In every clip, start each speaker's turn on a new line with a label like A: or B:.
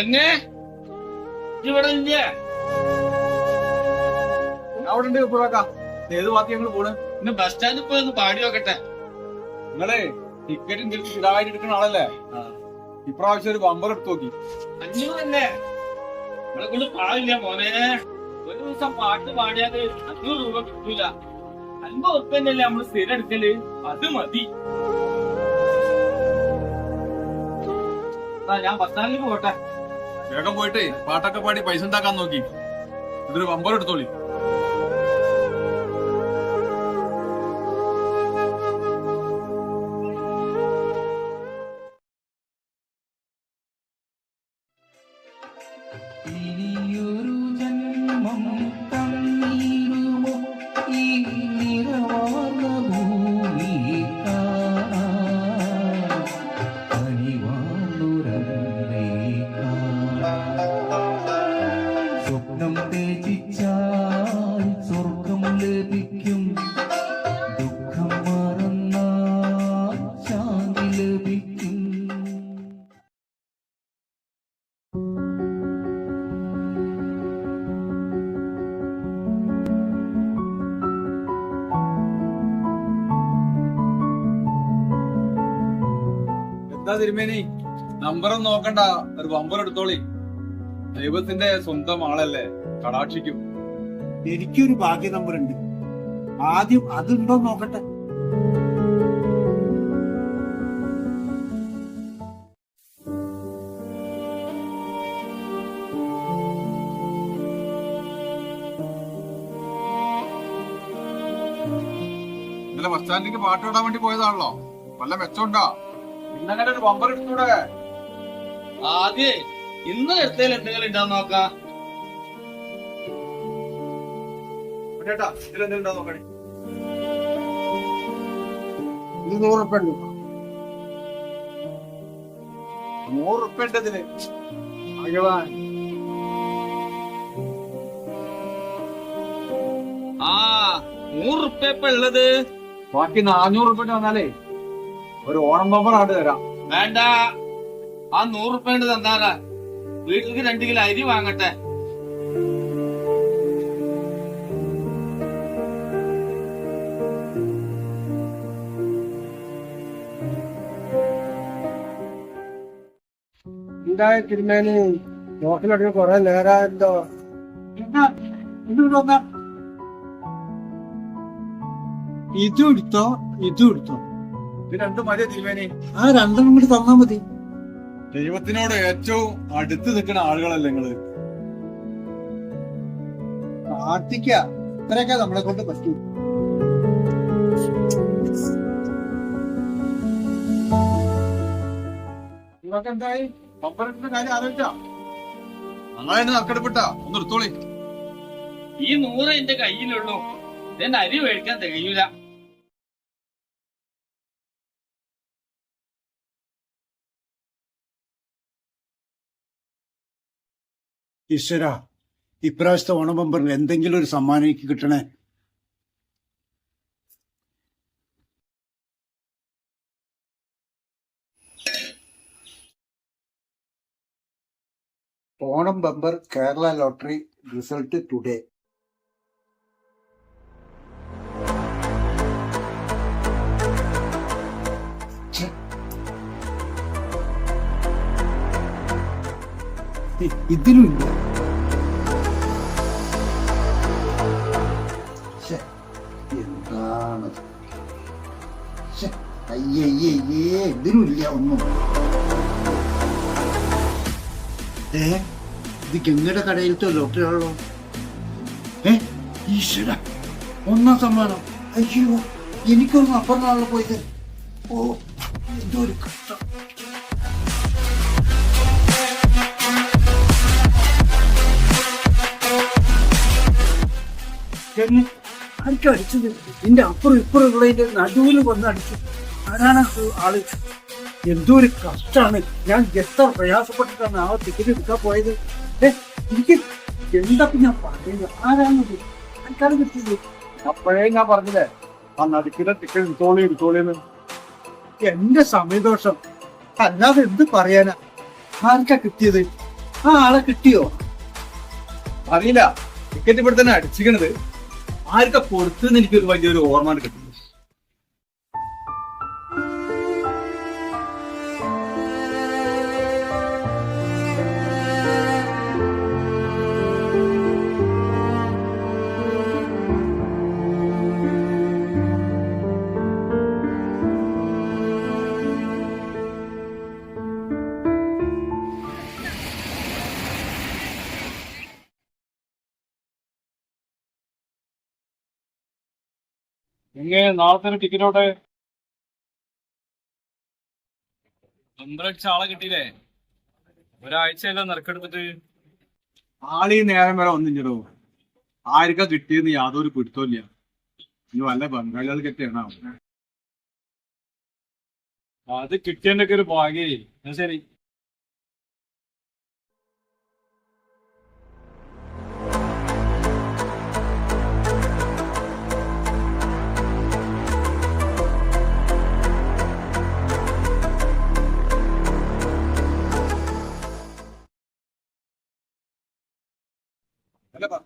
A: ഗംഗേ ഇവിടെ ഇല്ല
B: അവിടെ ഉണ്ട് ഇപ്പോഴാക്കാ ഏത് ബാക്കി ഞങ്ങൾ പോണ്.
A: പിന്നെ ബസ് സ്റ്റാൻഡിൽ പോയി ഒന്ന് പാടി നോക്കട്ടെ.
B: നിങ്ങളെ ടിക്കറ്റ് സ്ഥിരമായിട്ട് എടുക്കുന്ന ആളല്ലേ? ഇപ്രാവശ്യം ഒരു ബമ്പർ എടുത്ത് നോക്കി.
A: അഞ്ഞൂറല്ലേ നിങ്ങളെ കൊണ്ട് പാടില്ല മോനെ. ഒരു ദിവസം പാട്ട് പാടിയാൽ അഞ്ഞൂറ് രൂപ കിട്ടൂല. അൻപത് ഉറുപ്പന്നല്ലേ നമ്മൾ സ്ഥിരം എടുക്കൽ? അത് മതി. ഞാൻ ബസ് സ്റ്റാൻഡിൽ പോട്ടെ.
B: വേഗം പോയിട്ട് പാട്ടൊക്കെ പാടി പൈസ ഉണ്ടാക്കാൻ നോക്കി. ഇതൊരു വമ്പർ എടുത്തോളി. തിരുമേനി. നമ്പറൊന്നും നോക്കണ്ട. ഒരു ബമ്പർ എടുത്തോളി. ദൈവത്തിന്റെ സ്വന്തം ആളല്ലേ? കടാക്ഷിക്കും.
C: എനിക്കൊരു ഭാഗ്യ നമ്പർ ഉണ്ട് ആദ്യം അതുണ്ടോ നോക്കട്ടെ.
B: ഇന്നലെ ബസ് സ്റ്റാൻഡിലേക്ക് പാട്ട് ഇടാൻ വേണ്ടി പോയതാണല്ലോ. വല്ല മെച്ചമുണ്ടാ? ഇന്നങ്ങനെ ഒരു ബമ്പർ എടുത്തൂടെ?
A: ആദ്യേ ഇന്ന് എടുത്തതിൽ എന്തെങ്കിലും ഉണ്ടാന്ന് നോക്കാം?
B: ചേട്ടാ ഇതിലെന്തെങ്കിലും നോക്കണേ
C: ഇത് നൂറുപ്യ ഉണ്ട്
B: നൂറ് ഉറുപ്പ ഉണ്ട് ഇതിന്.
C: ഭഗവാൻ.
A: ആ നൂറ് റുപ്യ ഇപ്പൊ ഉള്ളത്?
B: ബാക്കി നാനൂറുപ്യ വന്നാലേ ഒരു ഓണം ബമ്പർ ആണ്ട് തരാം.
A: വേണ്ട. ആ നൂറ് റുപ്യ തന്നാലാ വീട്ടിലേക്ക് രണ്ട് കിലോ അരി വാങ്ങട്ടെ.
C: എന്തായ തിരുമേനി? കൊറേ നേരമായല്ലോ ഇതും എടുത്തോ? ഇതും എടുത്തോ?
B: ഇത് രണ്ടും മതിയോ
C: ആ രണ്ടെണ്ണം കൂടി തന്നാ മതി.
B: ദൈവത്തിനോട് ഏറ്റവും അടുത്ത് നിൽക്കുന്ന ആളുകളല്ലേ നിങ്ങൾ?
C: പ്രാർത്ഥിക്ക. ഇത്രയൊക്കെ നമ്മളെ കൊണ്ട് പറ്റൂ.
B: ഇതൊക്കെ എന്തായി? ബമ്പറിന്റെ കാര്യം ആലോചിച്ചാ. അങ്ങനെ നക്കടപ്പെട്ട ഒന്ന് എടുത്തോളി.
A: ഈ നൂറ് എന്റെ കയ്യിലുള്ളൂ. ഇതെന്റെ അരി മേടിക്കാൻ തികയൂല.
C: ഈശ്വര ഇപ്രാവശ്യത്തെ ഓണബമ്പറിൽ എന്തെങ്കിലും ഒരു സമ്മാനം എനിക്ക് കിട്ടണേ? Onam bumper Kerala lottery result today. E- ഇതിലും ഇല്ല. ഒന്നും. ഇത് ഗംഗയുടെ കടയിലത്തെ ഡോക്ടറാണോ? ഏ ഈശ്വര ഒന്നാം സമ്മാനം. അയ്യോ എനിക്കൊന്നും അപ്പുറത്താണല്ലോ പോയത്. ഓ എന്തോ ഒരു ആർക്കും അടിച്ചത് നിന്റെ അപ്പുറം ഇപ്പുറം ഉള്ളതിന്റെ നടുവിൽ വന്ന് അടിച്ചു ആരാണ് ആൾ? എന്തോ ഒരു കഷ്ടാണ്. ഞാൻ എത്ര പ്രയാസപ്പെട്ടിട്ടാണ് ആ ടിക്കറ്റ് എടുക്കാൻ പോയത്? ഏ എനിക്ക് എന്താ ഞാൻ പറയുന്നത്? ആരാണത് എനിക്കാണ് കിട്ടിയത്
B: അപ്പോഴേ ഞാൻ പറഞ്ഞില്ലേ? ആ നടുക്കിലെ ടിക്കറ്റ് എടുത്തോളി ഇട്ടോളിന്ന്
C: എന്റെ സമയദോഷം അല്ലാതെ എന്ത് പറയാനാ? ആർക്കാ കിട്ടിയത്? ആ ആളെ കിട്ടിയോ?
B: അറിയില്ല. ടിക്കറ്റ് ഇവിടെ തന്നെ അടിച്ചിക്കണത് ആർക്കാ കൊടുത്തെന്ന് എനിക്ക് വലിയൊരു ഓർമ്മ കിട്ടുന്നു
D: എങ്ങനെ നാളത്തെ ടിക്കറ്റോട്ടെ
A: ഒന്നരക്ഷ ആളെ കിട്ടിയില്ലേ? ഒരാഴ്ചയല്ല നിറക്കെടുത്തിട്ട്
B: ആളീ നേരം വരെ ഒന്നിഞ്ഞടോ ആർക്കാ കിട്ടിയെന്ന് യാതൊരു പിടുത്തമില്ല ഇനി വല്ല ബംഗാളികൾ കിട്ടിയാണോ?
D: അത് കിട്ടിയതിന്റെ ഒക്കെ ഒരു ഭാഗ്യേ. ശരി.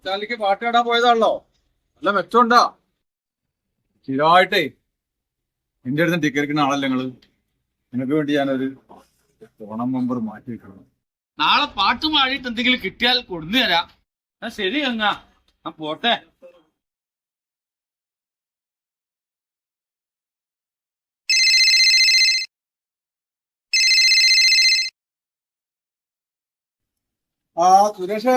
B: പത്താലിക്ക് പാട്ട് കേടാൻ പോയതാണല്ലോ. നല്ല മെച്ചമുണ്ടാ. സ്ഥിരമായിട്ടേ എന്റെ അടുത്ത് ടിക്കറ്റ് ആളല്ലേ നിങ്ങൾ? നിനക്ക് വേണ്ടി ഞാനൊരു ഓണം മെമ്പർ മാറ്റി വെക്കണം.
A: നാളെ പാട്ട് പാടിയിട്ട് എന്തെങ്കിലും കിട്ടിയാൽ കൊടുന്നു തരാം. ആ ശരി അങ്ങ ഞാൻ പോട്ടെ.
B: ആ സുരേഷേ.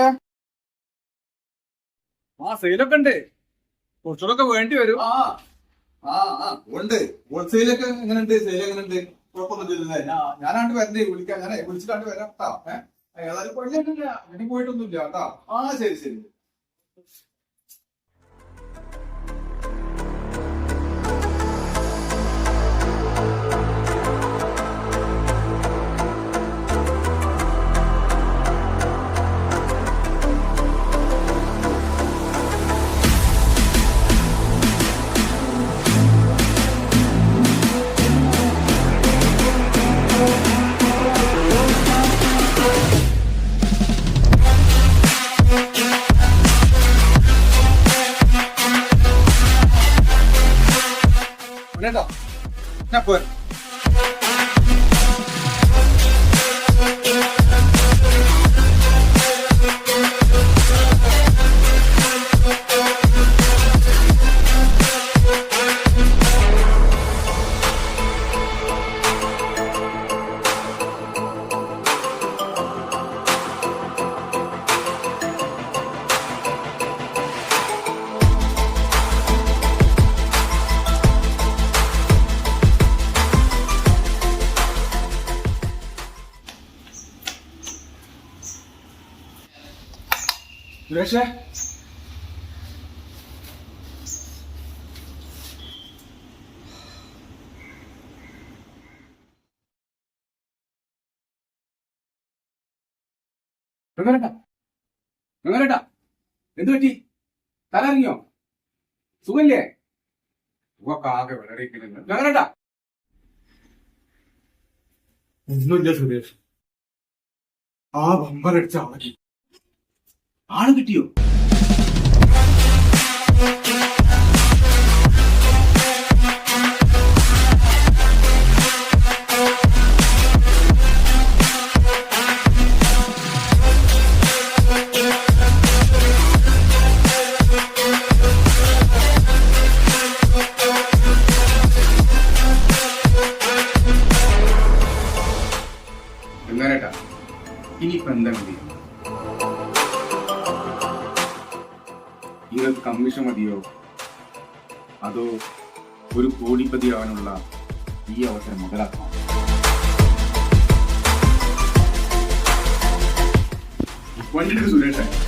B: ആ സെയിലൊക്കെ ഉണ്ട്. കുറച്ചുകൂടെ വേണ്ടി വരും. ആ ആ ആ ഉണ്ട്. ഹോൾസെയിലൊക്കെ എങ്ങനെയുണ്ട്? സെയിൽ എങ്ങനെയുണ്ട്? കുഴപ്പമൊന്നുമില്ലല്ലേ? ഞാനാണ്ട് വരണ്ടേ വിളിക്കാം ഞാൻ വിളിച്ചിട്ടാണ്ട് വരാം കേട്ടോ ഏതായാലും കൊള്ളില്ല എനിക്ക് പോയിട്ടൊന്നുമില്ല കേട്ടോ ആ ശരി ശരി. ഞാൻ പോരാ സുരേഷേ ഗംഗാരട്ടാ ഗംഗാരട്ടാ എന്തു പറ്റി? തലറിഞ്ഞോ സുഖല്ലേ? സുഖമൊക്കെ വിളറിയിക്കുന്നു ഗംഗാരട്ടാ ഒന്നുമില്ല സുരേഷ്. ആ ബമ്പറടിച്ച ആളെ
E: ആൾ ഒരു ഈ അവസരം മുതലാക്കണം വണ്ടിയുടെ സുരേഷ്.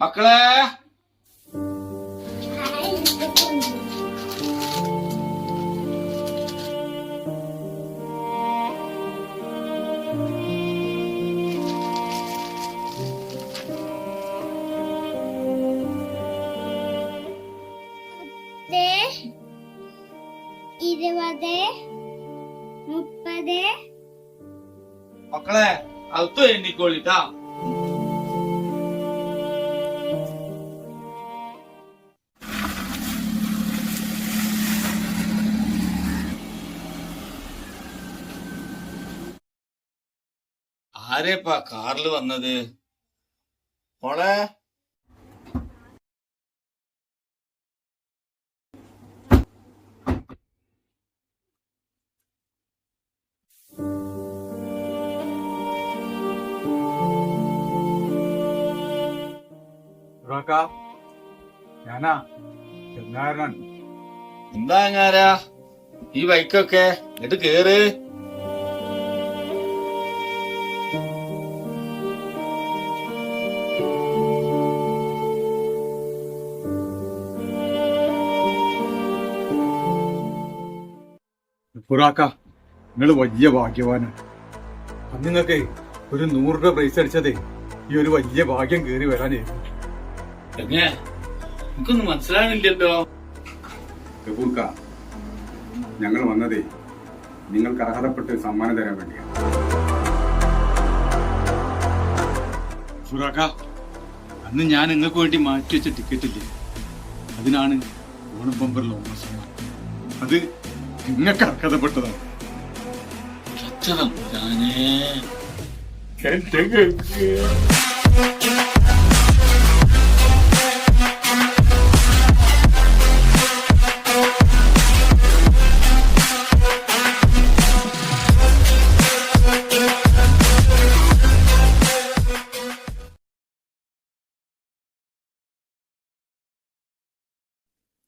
A: മക്കളെ
F: പത്ത് ഇരുപത് മുപ്പത്
A: മക്കളെ അകത്തു എണ്ണിക്കോളിട്ടാ ആരേപ്പാ കാറിൽ വന്നത്? മോളെ?
B: ഞാനാ ചെന്നാരനാണ്
A: എന്താ ഈ ബൈക്കൊക്കെ എന്നിട്ട് കേറ്.
B: സുറാക്ക നിങ്ങൾ വലിയ ഭാഗ്യവാനാണ്. അന്ന് നിങ്ങൾക്ക് ഒരു നൂറ് രൂപ പ്രൈസ് അടിച്ചതേ ഈ ഒരു വലിയ ഭാഗ്യം കയറി വരാനായിരുന്നു.
A: എനിക്കൊന്നും മനസ്സിലാകുന്നില്ലല്ലോ
E: ഗഫൂർക്ക ഞങ്ങൾ വന്നതേ നിങ്ങൾക്ക് അർഹതപ്പെട്ട് സമ്മാനം തരാൻ വേണ്ടിയാണ്.
B: അന്ന് ഞാൻ നിങ്ങൾക്ക് വേണ്ടി മാറ്റി വെച്ച ടിക്കറ്റ് ഇല്ലേ? അതിനാണ് ഓണം ബമ്പറിൽ ഓണം സമ്മാനം. അത് നിങ്ങൾക്ക് അർഹതപ്പെട്ടതാണ്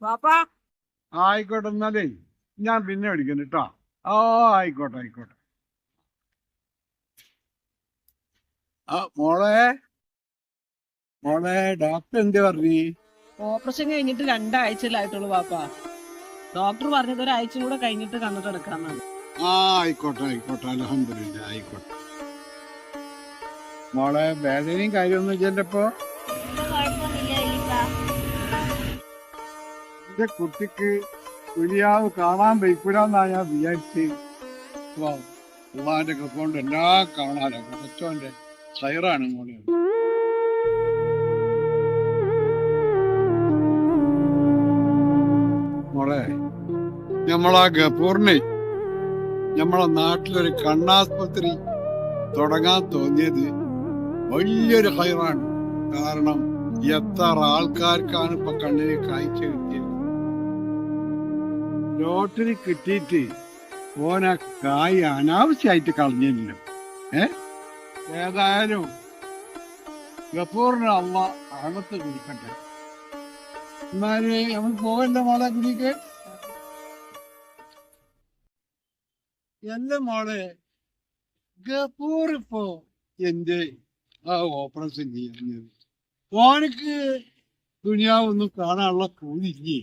C: പാപ്പാ ആയിക്കോട്ടെ എന്നാലേ. ഞാൻ പിന്നെ വിളിക്കുന്നു കേട്ടോ ഓ ആയിക്കോട്ടെ ആയിക്കോട്ടെ. ആ മോളെ. മോളെ ഡോക്ടർ എന്ത് പറഞ്ഞു?
G: ഓപ്പറേഷൻ കഴിഞ്ഞിട്ട് രണ്ടാഴ്ചയിലായിട്ടുള്ളൂ പാപ്പ. ഡോക്ടർ പറഞ്ഞത് ഒരാഴ്ച കൂടെ കഴിഞ്ഞിട്ട് കണ്ടിട്ട് എടുക്കാന്നാണ്.
C: ആ ആയിക്കോട്ടെ ആയിക്കോട്ടെ. അലഹമില്ല ആയിക്കോട്ടെ. മോളെ വേദനയും കാര്യമൊന്നും ചെല്ലപ്പോ എന്റെ കുട്ടിക്ക് കുലിയാവ് കാണാൻ വയ്ക്കൂടാന്നാ ഞാൻ വിചാരിച്ചത് ഉള്ളാന്റെ കൊണ്ട് എല്ലാം കാണാനും? കൊച്ചോന്റെ സൈറാണ് മോളെ മോളെ നമ്മളാ ഗപ്പൂറിനെ നമ്മളെ നാട്ടിലൊരു കണ്ണാസ്പത്രി തുടങ്ങാൻ തോന്നിയത് വലിയൊരു ഹൈറാണ്. കാരണം എത്ര ആൾക്കാർക്കാണ് ഇപ്പൊ കണ്ണിന് കാഴ്ച കിട്ടിയത്? ലോട്ടറി കിട്ടിയിട്ട് ഓന കായ് അനാവശ്യമായിട്ട് കളഞ്ഞില്ലല്ലോ ഏ? ഏതായാലും ഗഫൂറിന് അമ്മ അകത്ത് കുടിക്കട്ടെ. എന്നാൽ അവൻ പോകല്ല മോളെ കുടിക്ക്? എന്റെ മോളെ ഗഫൂർ ഇപ്പോ എന്റെ ആ ഓപ്പറേഷൻ ചെയ്യുന്നത് ഓനക്ക് ദുനിയാവൊന്നും കാണാനുള്ള കൂലില്ലേ?